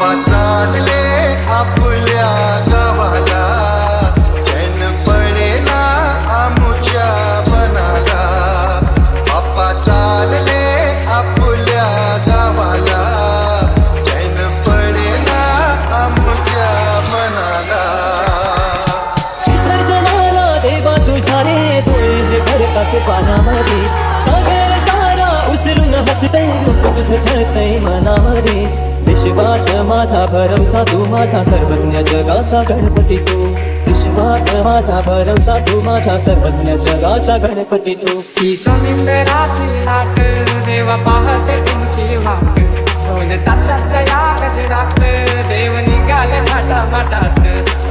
बाबा चालले आपल्या गावाला. चैन पडेना आमुच्या बनाला बाप्पा चालले आपल्या गावाला. चैन पडेना आमुच्या मनाला. विसर्जनाला देवा तुझ्या रे डोळे भरतात पानामध्ये. सागर सारा उसरून हसतय रूप तुझं छळतय मनामध्ये. विश्वास माझा भरवसा तू माझा सर्वज्ञ जगाचा गणपती तू. विश्वास माझा भरवसा तू माझा सर्वज्ञ जगाचा गणपती तू. ही समिंदराची लाट देवा पाहते तुमची वाट. दोन ताशाच्या या गजरात देव निघाले माटा माटात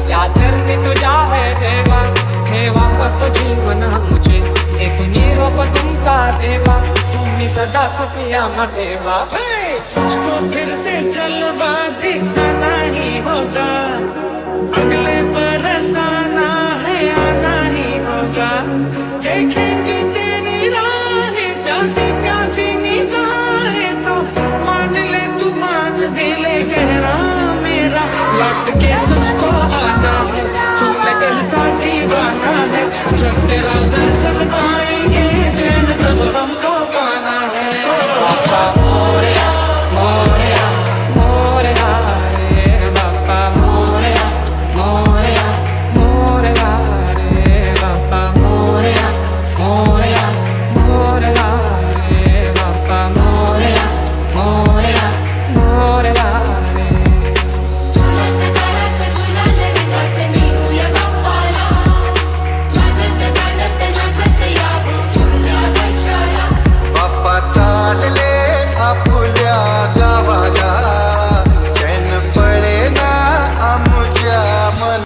या चरणी तुझ्या है देवा ठेवा पतो जीवन आमचे. एक निरोप तुमचा देवा. सदा सुखिया मटेवा तुझको फिर से जलवा दिखाना ही होगा। अगले पर आना है, आना ही होगा। देखेंगे तेरी राह, प्यासी प्यासी निगाहें तो। मान ले तू मान भी ले गहरा मेरा। लट